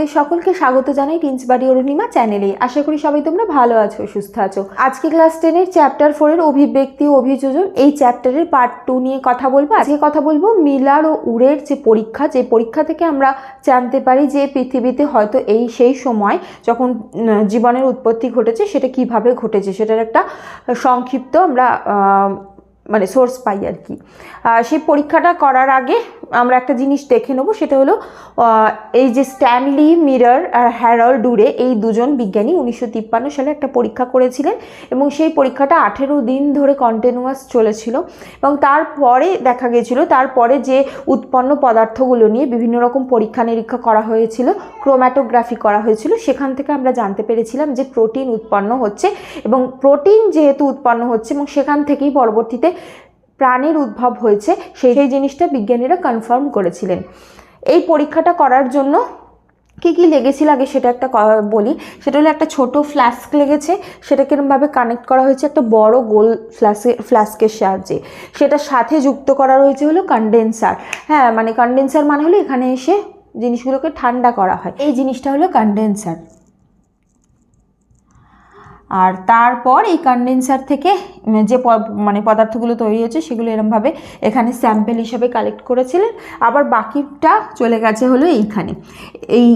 তোমাদের সকলকে স্বাগত জানাই টিন্সবাড়ি অরুণিমা চ্যানেলে। আশা করি সবাই তোমরা ভালো আছো, সুস্থ আছো। আজকে ক্লাস টেনের চ্যাপ্টার ফোরের অভিব্যক্তি অভিযোজন এই চ্যাপ্টারের পার্ট টু নিয়ে কথা বলব। আজকে কথা বলব মিলার ও উড়ের যে পরীক্ষা যে পরীক্ষা থেকে আমরা জানতে পারি যে পৃথিবীতে হয়তো এই সেই সময় যখন জীবনের উৎপত্তি ঘটেছে, সেটা কীভাবে ঘটেছে, সেটার একটা সংক্ষিপ্ত আমরা মানে সোর্স পাই আর কি। সেই পরীক্ষাটা করার আগে আমরা একটা জিনিস দেখে নেব, সেটা হলো এই যে স্ট্যানলি, মিরার আর হ্যারল্ড ডুরে এই দুজন বিজ্ঞানী উনিশশো তিপ্পান্ন সালে একটা পরীক্ষা করেছিলেন এবং সেই পরীক্ষাটা আঠেরো দিন ধরে কন্টিনিউয়াস চলেছিল এবং তারপরে দেখা গেছিল তারপরে যে উৎপন্ন পদার্থগুলো নিয়ে বিভিন্ন রকম পরীক্ষা নিরীক্ষা করা হয়েছিল ক্রোম্যাটোগ্রাফি করা হয়েছিল, সেখান থেকে আমরা জানতে পেরেছিলাম যে প্রোটিন উৎপন্ন হচ্ছে এবং প্রোটিন যেহেতু উৎপন্ন হচ্ছে এবং সেখান থেকেই পরবর্তীতে প্রাণের উদ্ভব হয়েছে সেই সেই জিনিসটা বিজ্ঞানীরা কনফার্ম করেছিলেন। এই পরীক্ষাটা করার জন্য কী কী লেগেছিল আগে সেটা একটা বলি। সেটা হলো একটা ছোট ফ্লাস্ক লেগেছে সেটা কিরমভাবে কানেক্ট করা হয়েছে একটা বড় গোল ফ্লাস্কে ফ্লাস্কের সাহায্যে। সেটার সাথে যুক্ত করা রয়েছে হলো কন্ডেন্সার হ্যাঁ মানে কন্ডেন্সার মানে হলো এখানে এসে জিনিসগুলোকে ঠান্ডা করা হয়। এই জিনিসটা হলো কন্ডেন্সার আর তারপর এই কন্ডেন্সার থেকে যে মানে পদার্থগুলো তৈরি হয়েছে সেগুলো এরমভাবে এখানে স্যাম্পেল হিসাবে কালেক্ট করেছিলেন। আবার বাকিটা চলে গেছে হলো এইখানে। এই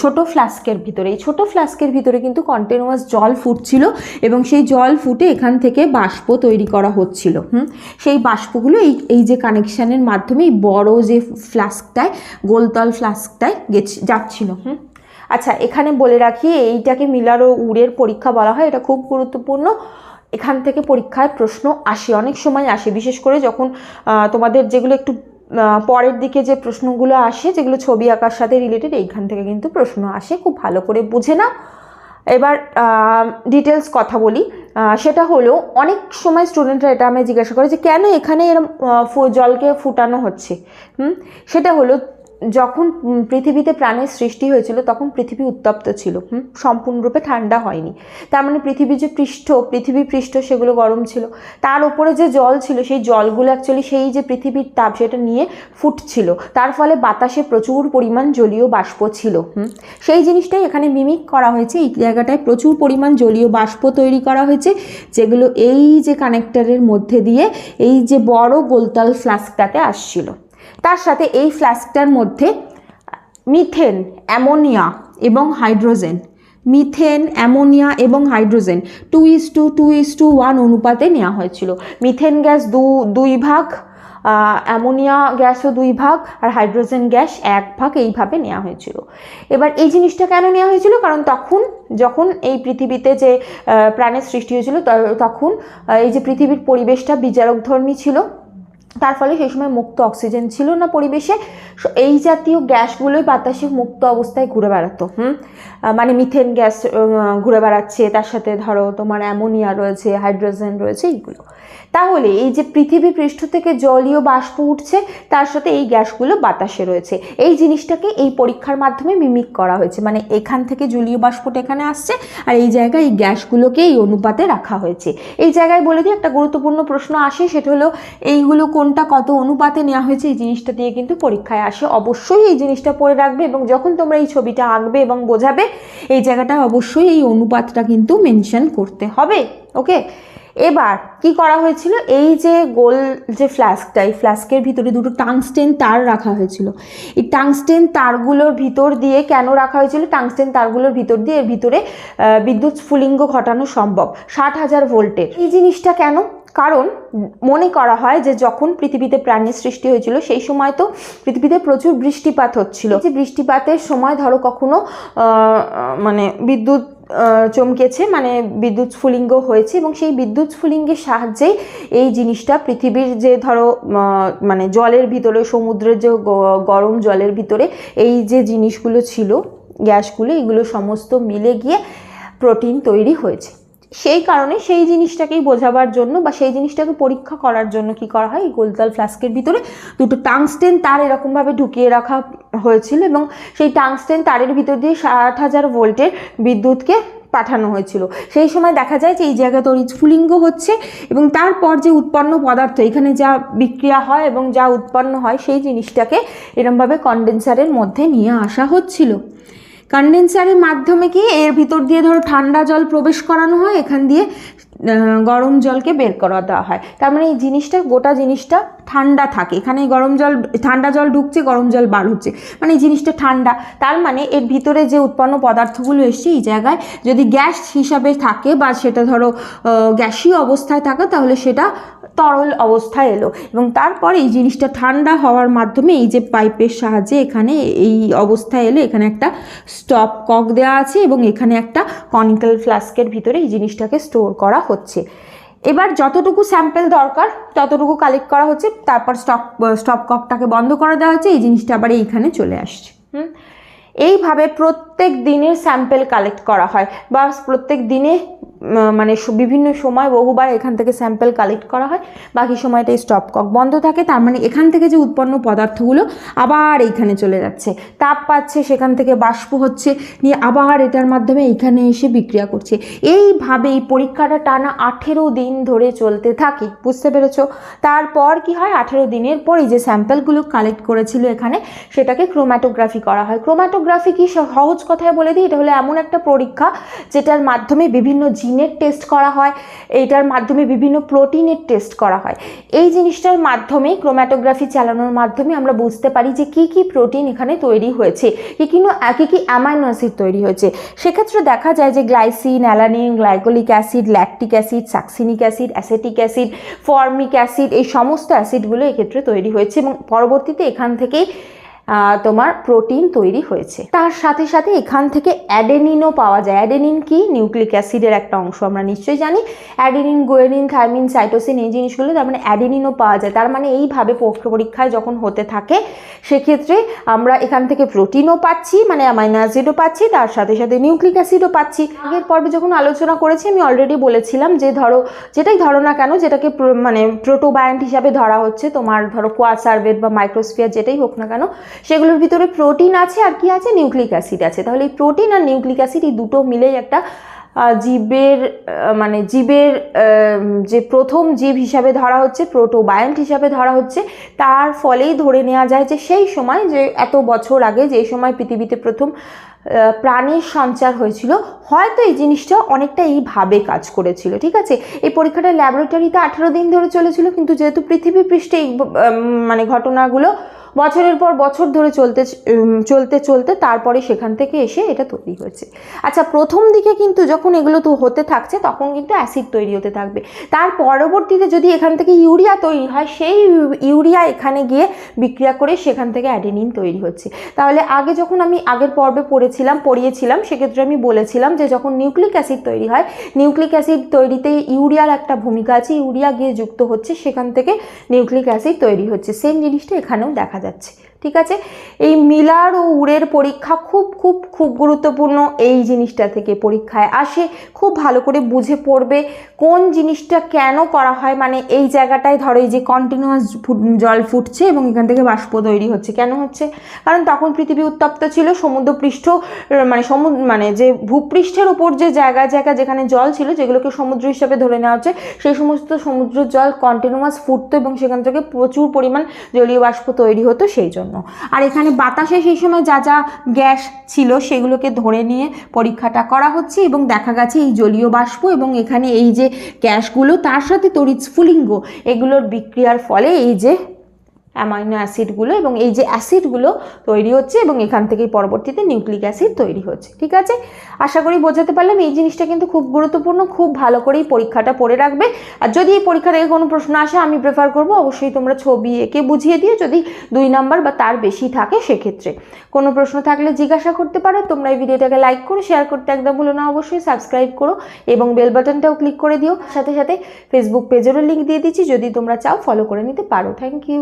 ছোট ফ্লাস্কের ভিতরে। এই ছোট ফ্লাস্কের ভিতরে কিন্তু কন্টিনিউয়াস জল ফুটছিল এবং সেই জল ফুটে এখান থেকে বাষ্প তৈরি করা হচ্ছিল। হুম? সেই বাষ্পগুলো এই এই যে কানেকশানের মাধ্যমে বড় যে ফ্লাস্কটায় গোলতল ফ্লাস্কটায় গেছে, যাচ্ছিল। হুম? আচ্ছা এখানে বলে রাখি, এইটাকে মিলার ও উড়ের পরীক্ষা বলা হয়, এটা খুব গুরুত্বপূর্ণ। এখান থেকে পরীক্ষায় প্রশ্ন আসে, অনেক সময় আসে, বিশেষ করে যখন তোমাদের যেগুলো একটু পরের দিকে যে প্রশ্নগুলো আসে, যেগুলো ছবি আঁকার সাথে রিলেটেড এইখান থেকে কিন্তু প্রশ্ন আসে, খুব ভালো করে বুঝে না এবার ডিটেলস কথা বলি সেটা হলো, অনেক সময় স্টুডেন্টরা এটা আমি জিজ্ঞাসা করে যে কেন এখানে এরম জলকে ফুটানো হচ্ছে? সেটা হলো যখন পৃথিবীতে প্রাণের সৃষ্টি হয়েছিল, তখন পৃথিবী উত্তপ্ত ছিল। সম্পূর্ণরূপে ঠান্ডা হয়নি। তার মানে পৃথিবীর যে পৃষ্ঠ, পৃথিবী পৃষ্ঠ, সেগুলো গরম ছিল। তার উপরে যে জল ছিল, সেই জলগুলো অ্যাকচুয়ালি সেই যে পৃথিবীর তাপ, সেটা নিয়ে ফুটছিল। তার ফলে বাতাসে প্রচুর পরিমাণ জলীয় বাষ্প ছিল। সেই জিনিসটাই এখানে মিমিক করা হয়েছে। এই জায়গাটায় প্রচুর পরিমাণ জলীয় বাষ্প তৈরি করা হয়েছে, যেগুলো এই যে কানেক্টরের মধ্যে দিয়ে এই যে বড় গোলতাল ফ্লাস্কটাতে আসছিল। তার সাথে এই ফ্লাস্কটার মধ্যে মিথেন, অ্যামোনিয়া এবং হাইড্রোজেন। মিথেন, অ্যামোনিয়া এবং hydrogen two is two two is two one অনুপাতে নেওয়া হয়েছিল। মিথেন গ্যাস দু, দুই ভাগ অ্যামোনিয়া গ্যাসও দুই ভাগ, আর হাইড্রোজেন গ্যাস এক ভাগ এইভাবে নেওয়া হয়েছিল। এবার এই জিনিসটা কেন নেওয়া হয়েছিল? কারণ তখন, যখন এই পৃথিবীতে যে প্রাণের সৃষ্টি হয়েছিল তখন এই যে পৃথিবীর পরিবেশটা বিচারকধর্মী ছিল। তার ফলে সেই সময় মুক্ত অক্সিজেন ছিল না পরিবেশে। এই জাতীয় গ্যাসগুলোই বাতাসে মুক্ত অবস্থায় ঘুরে বেড়াতো, হুম? মানে মিথেন গ্যাস ঘুরে বেড়াচ্ছে, তার সাথে ধরো তোমার অ্যামোনিয়া রয়েছে হাইড্রোজেন রয়েছে, এইগুলো। তাহলে এই যে পৃথিবী পৃষ্ঠ থেকে জলীয় বাষ্প উঠছে, তার সাথে এই গ্যাসগুলো বাতাসে রয়েছে। এই জিনিসটাকে এই পরীক্ষার মাধ্যমে মিমিক করা হয়েছে। মানে এখান থেকে জলীয় বাষ্পটা এখানে আসছে, আর এই জায়গায় এই গ্যাসগুলোকে এই অনুপাতে রাখা হয়েছে। এই জায়গায় বলে দিই, একটা গুরুত্বপূর্ণ প্রশ্ন আসে, সেটা হলো, এইগুলো কোনটা কত অনুপাতে নেওয়া হয়েছে এই জিনিসটা দিয়ে কিন্তু পরীক্ষায় আসে। অবশ্যই এই জিনিসটা পড়ে রাখবে এবং যখন তোমরা এই ছবিটা আঁকবে এবং বোঝাবে, এই জায়গাটায় অবশ্যই এই অনুপাতটা কিন্তু মেনশন করতে হবে। ওকে? এবার কি করা হয়েছিল? এই যে গোল যে ফ্লাস্কটা, এই ফ্লাস্কের ভিতরে দুটো টাংস্টেন তার রাখা হয়েছিল। এই টাংস্টেন তারগুলোর ভিতর দিয়ে কেন রাখা হয়েছিল? টাংস্টেন তারগুলোর ভিতর দিয়ে এর ভিতরে বিদ্যুৎ স্ফুলিঙ্গ ঘটানো সম্ভব। ষাট হাজার ভোল্টের। এই জিনিসটা কেন? কারণ মনে করা হয় যে যখন পৃথিবীতে প্রাণীর সৃষ্টি হয়েছিল, সেই সময় তো পৃথিবীতে প্রচুর বৃষ্টিপাত হচ্ছিল। যে বৃষ্টিপাতের সময় ধরো কখনো মানে বিদ্যুৎ চমকেছে মানে বিদ্যুৎ স্ফুলিঙ্গ হয়েছে এবং সেই বিদ্যুৎ স্ফুলিঙ্গের সাহায্যেই এই জিনিসটা পৃথিবীর যে ধরো মানে জলের ভিতরে, সমুদ্রের যে গরম জলের ভিতরে এই যে জিনিসগুলো ছিল, গ্যাসগুলো, এগুলো সমস্ত মিলে গিয়ে প্রোটিন তৈরি হয়েছে। সেই কারণে সেই জিনিসটাকেই বোঝাবার জন্য বা সেই জিনিসটাকে পরীক্ষা করার জন্য কি করা হয়? এই গোলতাল ফ্লাস্কের ভিতরে দুটো টাংস্টেন তার এরকমভাবে ঢুকিয়ে রাখা হয়েছিল এবং সেই টাংস্টেন তারের ভিতর দিয়ে ষাট হাজার ভোল্টের বিদ্যুৎকে পাঠানো হয়েছিল। সেই সময় দেখা যায় যে এই জায়গা তৈরি স্ফুলিঙ্গ হচ্ছে এবং তারপর যে উৎপন্ন পদার্থ, এখানে যা বিক্রিয়া হয় এবং যা উৎপন্ন হয়, সেই জিনিসটাকে এরমভাবে কন্ডেন্সারের মধ্যে নিয়ে আসা হচ্ছিল। কন্ডেন্সারের মাধ্যমে কি এর ভিতর দিয়ে ধরো ঠান্ডা জল প্রবেশ করানো হয়? এখান দিয়ে গরম জলকে বের করা দেওয়া হয়। তার মানে এই জিনিসটা, গোটা জিনিসটা ঠান্ডা থাকে। এখানে গরম জল, ঠান্ডা জল ঢুকছে, গরম জল বার হচ্ছে। মানে এই জিনিসটা ঠান্ডা। তার মানে এর ভিতরে যে উৎপন্ন পদার্থগুলো এসছে, এই জায়গায় যদি গ্যাস হিসাবে থাকে বা সেটা ধরো গ্যাসীয় অবস্থায় থাকে, তাহলে সেটা তরল অবস্থায় এলো এবং তারপরে এই জিনিসটা ঠান্ডা হওয়ার মাধ্যমে এই যে পাইপের সাহায্যে এখানে এই অবস্থায় এলে এখানে একটা স্টপ কক দেওয়া আছে এবং এখানে একটা কনিক্যাল ফ্লাস্কের ভিতরে এই জিনিসটাকে স্টোর করা হচ্ছে। এবার যতটুকু স্যাম্পেল দরকার, ততটুকু কালেক্ট করা হচ্ছে, তারপর স্টপ স্টপ ককটাকে বন্ধ করে দেওয়া হচ্ছে, এই জিনিসটা আবার এইখানে চলে আসছে। হুম? এইভাবে প্রত্যেক দিনের স্যাম্পেল কালেক্ট করা হয়। বা প্রত্যেক দিনে মানে বিভিন্ন সময় বহুবার এখান থেকে স্যাম্পেল কালেক্ট করা হয়। বাকি সময়টা স্টপ কক বন্ধ থাকে। তার মানে এখান থেকে যে উৎপন্ন পদার্থগুলো আবার এইখানে চলে যাচ্ছে। তাপ পাচ্ছে, সেখান থেকে বাষ্প হচ্ছে, নিয়ে আবার এটার মাধ্যমে এইখানে এসে বিক্রিয়া করছে। এইভাবে এই পরীক্ষাটা টানা আঠেরো দিন ধরে চলতে থাকে। বুঝতে পেরেছ? তারপর কি হয়? আঠেরো দিনের পর এই যে স্যাম্পেলগুলো কালেক্ট করেছিল এখানে, সেটাকে ক্রোম্যাটোগ্রাফি করা হয়। ক্রোম্যাটোগ্রাফি কি সহজ কথায় বলে দিই? এটা হলো এমন একটা পরীক্ষা যেটার মাধ্যমে বিভিন্ন জিনের টেস্ট করা হয়, এইটার মাধ্যমে বিভিন্ন প্রোটিনের টেস্ট করা হয়। এই জিনিসটার মাধ্যমে ক্রোম্যাটোগ্রাফি চালানোর মাধ্যমে আমরা বুঝতে পারি যে কি কি প্রোটিন এখানে তৈরি হয়েছে, কি কি কী কী অ্যামাইনো অ্যাসিড তৈরি হয়েছে। সেক্ষেত্রে দেখা যায় যে glycine alanine glycolic acid lactic acid succinic acid acetic acid formic acid এই সমস্ত অ্যাসিডগুলো এক্ষেত্রে তৈরি হয়েছে এবং পরবর্তীতে এখান থেকেই তোমার প্রোটিন তৈরি হয়েছে। তার সাথে সাথে এখান থেকে অ্যাডেনিনও পাওয়া যায়। অ্যাডেনিন কি? নিউক্লিক অ্যাসিডের একটা অংশ আমরা নিশ্চয়ই জানি। অ্যাডেনিন গোয়েনিন থাইমিন সাইটোসিন এই জিনিসগুলো তার মানে অ্যাডেনিনও পাওয়া যায়। তার মানে এইভাবে পরীক্ষা পরীক্ষায় যখন হতে থাকে সেক্ষেত্রে আমরা এখান থেকে প্রোটিনও পাচ্ছি মানে অ্যামাইনো অ্যাসিডও পাচ্ছি তার সাথে সাথে নিউক্লিক অ্যাসিডও পাচ্ছি। আগের পর্বে যখন আলোচনা করেছি আমি অলরেডি বলেছিলাম যে ধরো যেটাই ধরো না কেন যেটাকে প্র- মানে প্রোটোবায়ান্ট হিসাবে ধরা হচ্ছে তোমার ধরো কোয়াসার্ভেট বা মাইক্রোস্ফিয়ার যেটাই হোক না কেন সেগুলোর ভিতরে প্রোটিন আছে আর কি আছে? নিউক্লিক অ্যাসিড আছে। তাহলে এই প্রোটিন আর নিউক্লিক অ্যাসিড এই দুটো মিলেই একটা জীবের মানে জীবের যে প্রথম জীব হিসাবে ধরা হচ্ছে, প্রোটোবায়ান্ট হিসাবে ধরা হচ্ছে, তার ফলেই ধরে নেওয়া যায় যে সেই সময় যে এত বছর আগে যে সময় পৃথিবীতে প্রথম প্রাণীর সঞ্চার হয়েছিল, হয়তো এই জিনিসটা অনেকটা এইভাবে কাজ করেছিল, ঠিক আছে? এই পরীক্ষাটা ল্যাবরেটরিতে আঠেরো দিন ধরে চলেছিল, কিন্তু যেহেতু পৃথিবী পৃষ্ঠে এই মানে ঘটনাগুলো বছরের পর বছর ধরে চলতে চলতে চলতে তারপরে সেখান থেকে এসে এটা তৈরি হয়েছে। আচ্ছা প্রথম দিকে কিন্তু যখন এগুলো তো হতে থাকছে, তখন কিন্তু অ্যাসিড তৈরি হতে থাকবে। তার পরবর্তীতে যদি এখান থেকে ইউরিয়া তৈরি হয়, সেই ইউরিয়া এখানে গিয়ে বিক্রিয়া করে সেখান থেকে অ্যাডেনিন তৈরি হচ্ছে। তাহলে আগে যখন আমি আগের পর্বে পড়েছিলাম, পড়িয়েছিলাম, সেক্ষেত্রে আমি বলেছিলাম যে যখন নিউক্লিক অ্যাসিড তৈরি হয়, নিউক্লিক অ্যাসিড তৈরিতে ইউরিয়ার একটা ভূমিকা আছে, ইউরিয়া গিয়ে যুক্ত হচ্ছে, সেখান থেকে নিউক্লিক অ্যাসিড তৈরি হচ্ছে। সেম জিনিসটা এখানেও দেখা যাচ্ছে। ঠিক আছে? এই মিলার ও উড়ের পরীক্ষা খুব খুব খুব গুরুত্বপূর্ণ এই জিনিসটা থেকে পরীক্ষায় আসে। খুব ভালো করে বুঝে পড়বে কোন জিনিসটা কেন করা হয়। মানে এই জায়গাটায় ধরো এই যে কন্টিনিউয়াস জল ফুটছে এবং এখান থেকে বাষ্প তৈরি হচ্ছে। কেন হচ্ছে? কারণ তখন পৃথিবী উত্তপ্ত ছিল, সমুদ্রপৃষ্ঠ মানে সমুদ্র মানে যে ভূপৃষ্ঠের উপর যে জায়গা জায়গা যেখানে জল ছিল, যেগুলোকে সমুদ্র হিসাবে ধরে নেওয়া হচ্ছে, সেই সমস্ত সমুদ্র জল কন্টিনিউয়াস ফুটতো এবং সেখান থেকে প্রচুর পরিমাণ জলীয় বাষ্প তৈরি হতো সেই জন্য। আর এখানে বাতাসে সেই সময় যা যা গ্যাস ছিল সেগুলোকে ধরে নিয়ে পরীক্ষাটা করা হচ্ছে এবং দেখা গেছে এই জলীয় বাষ্প এবং এখানে এই যে গ্যাসগুলো, তার সাথে তড়িৎ স্ফুলিঙ্গ, এগুলোর বিক্রিয়ার ফলে এই যে অ্যামাইনো অ্যাসিডগুলো এবং এই যে অ্যাসিডগুলো তৈরি হচ্ছে এবং এখান থেকেই পরবর্তীতে নিউক্লিক অ্যাসিড তৈরি হচ্ছে, ঠিক আছে? আশা করি বোঝাতে পারলাম, এই জিনিসটা কিন্তু খুব গুরুত্বপূর্ণ, খুব ভালো করেই পরীক্ষাটা পড়ে রাখবে। আর যদি এই পরীক্ষা থেকে কোনো প্রশ্ন আসে, আমি প্রেফার করব অবশ্যই তোমরা ছবি এঁকে বুঝিয়ে দিও যদি দুই নাম্বার বা তার বেশি থাকে সেক্ষেত্রে। কোনো প্রশ্ন থাকলে জিজ্ঞাসা করতে পারো, তোমরা এই ভিডিওটাকে লাইক করো শেয়ার করতে একদম ভুলো না, অবশ্যই সাবস্ক্রাইব করো এবং বেল বাটনটাও ক্লিক করে দিও। সাথে সাথে ফেসবুক পেজেরও লিঙ্ক দিয়ে দিচ্ছি, যদি তোমরা চাও ফলো করে নিতে পারো। Thank you